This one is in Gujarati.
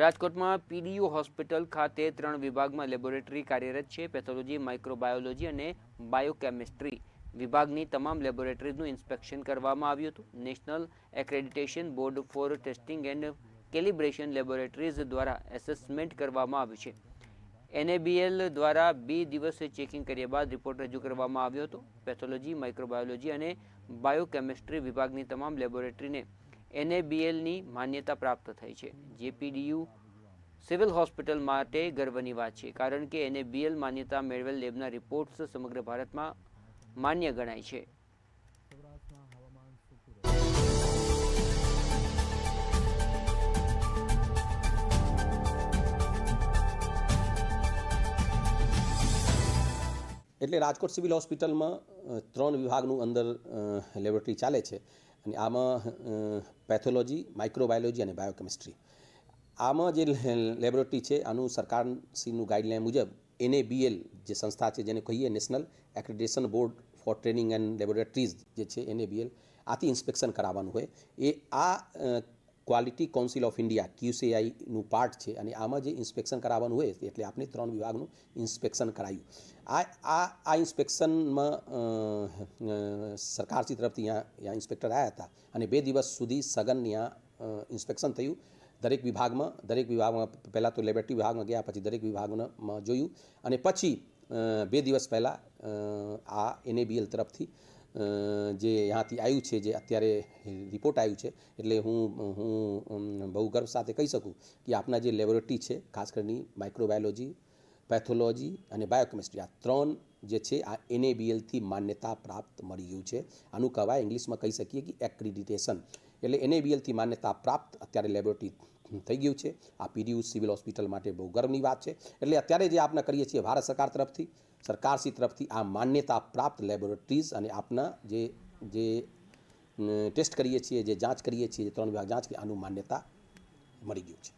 રાજકોટમાં પીડીયુ હોસ્પિટલ ખાતે ત્રણ વિભાગમાં લેબોરેટરી કાર્યરત છે. પેથોલોજી, માઇક્રોબાયોલોજી અને બાયોકેમિસ્ટ્રી વિભાગની તમામ લેબોરેટરીઝનું ઇન્સ્પેક્શન કરવામાં આવ્યું હતું. National accreditation board for testing and calibration laboratories દ્વારા એસેસમેન્ટ કરવામાં આવ્યું છે. એનએબીએલ દ્વારા બે દિવસ ચેકિંગ કર્યા બાદ રિપોર્ટ રજૂ કરવામાં આવ્યો હતો. પેથોલોજી, માઇક્રોબાયોલોજી અને બાયોકેમિસ્ટ્રી વિભાગની તમામ લેબોરેટરીને એનએબીએલની માન્યતા પ્રાપ્ત થઈ છે. જેપીડીયુ સિવિલ હોસ્પિટલ માટે ગર્વની વાત છે, કારણ કે એનએબીએલ માન્યતા મેળવેલ લેબના રિપોર્ટ્સ સમગ્ર ભારતમાં માન્ય ગણાય છે. એટલે રાજકોટ સિવિલ હોસ્પિટલમાં ત્રણ વિભાગનું અંદર લેબોરેટરી ચાલે છે. અને આમાં પેથોલોજી, માઇક્રોબાયોલોજી અને બાયોકેમિસ્ટ્રી. આમાં જે લેબોરેટરી છે, આનું સરકારશ્રીનું ગાઈડલાઇન મુજબ એનએબીએલ જે સંસ્થા છે, જેને કહીએ national accreditation board for training and laboratories જે છે, એનએબીએલ, આથી ઇન્સ્પેક્શન કરાવવાનું હોય. એ આ ક્વોલિટી કાઉન્સિલ ઓફ ઇન્ડિયા ક્યુસીઆઈનું પાર્ટ છે અને આમાં જે ઇન્સ્પેક્શન કરાવવાનું હોય એટલે આપણે ત્રણ વિભાગનું ઇન્સ્પેક્શન કરાયું. આ આ આ ઇન્સ્પેક્શનમાં સરકારશ્રી તરફથી અહીંયા ઇન્સ્પેક્ટર આવ્યા હતા અને બે દિવસ સુધી સઘન ત્યાં ઇન્સ્પેક્શન થયું. દરેક વિભાગમાં દરેક વિભાગમાં, પહેલાં તો લેબોરેટરી વિભાગમાં ગયા, પછી દરેક વિભાગમાં જોયું. અને પછી બે દિવસ પહેલાં આ એનએબીએલ તરફથી જે ત્યાંથી આવ્યું છે, જે અત્યારે રિપોર્ટ આવ્યું છે, એટલે હું હું બહુ ગર્વ સાથે કહી શકું કે આપના જે લેબોરેટરી છે, ખાસ કરીને માઇક્રોબાયોલોજી પેથોલોજી અને બાયોકેમિસ્ટ્રી આ ત્રણ જે છે, આ એનએબીએલથી માન્યતા પ્રાપ્ત મળી ગયું છે. આનું કહેવાય ઇંગ્લિશમાં કહી શકીએ કે એક્રિડિટેશન એટલે એનએબીએલથી માન્યતા પ્રાપ્ત અત્યારે લેબોરેટરી થઈ ગયું છે. આ પીડીયુ સિવિલ હોસ્પિટલ માટે બહુ ગર્વની વાત છે. એટલે અત્યારે જે આપણે કરીએ છીએ ભારત સરકાર તરફથી, સરકારશ્રી તરફથી આ માન્યતા પ્રાપ્ત લેબોરેટરીઝ અને આપના જે જે ટેસ્ટ કરીએ છીએ, જે જાંચ કરીએ છીએ ત્રણ વિભાગ જાંચ કે આનું માન્યતા મળી ગયું છે.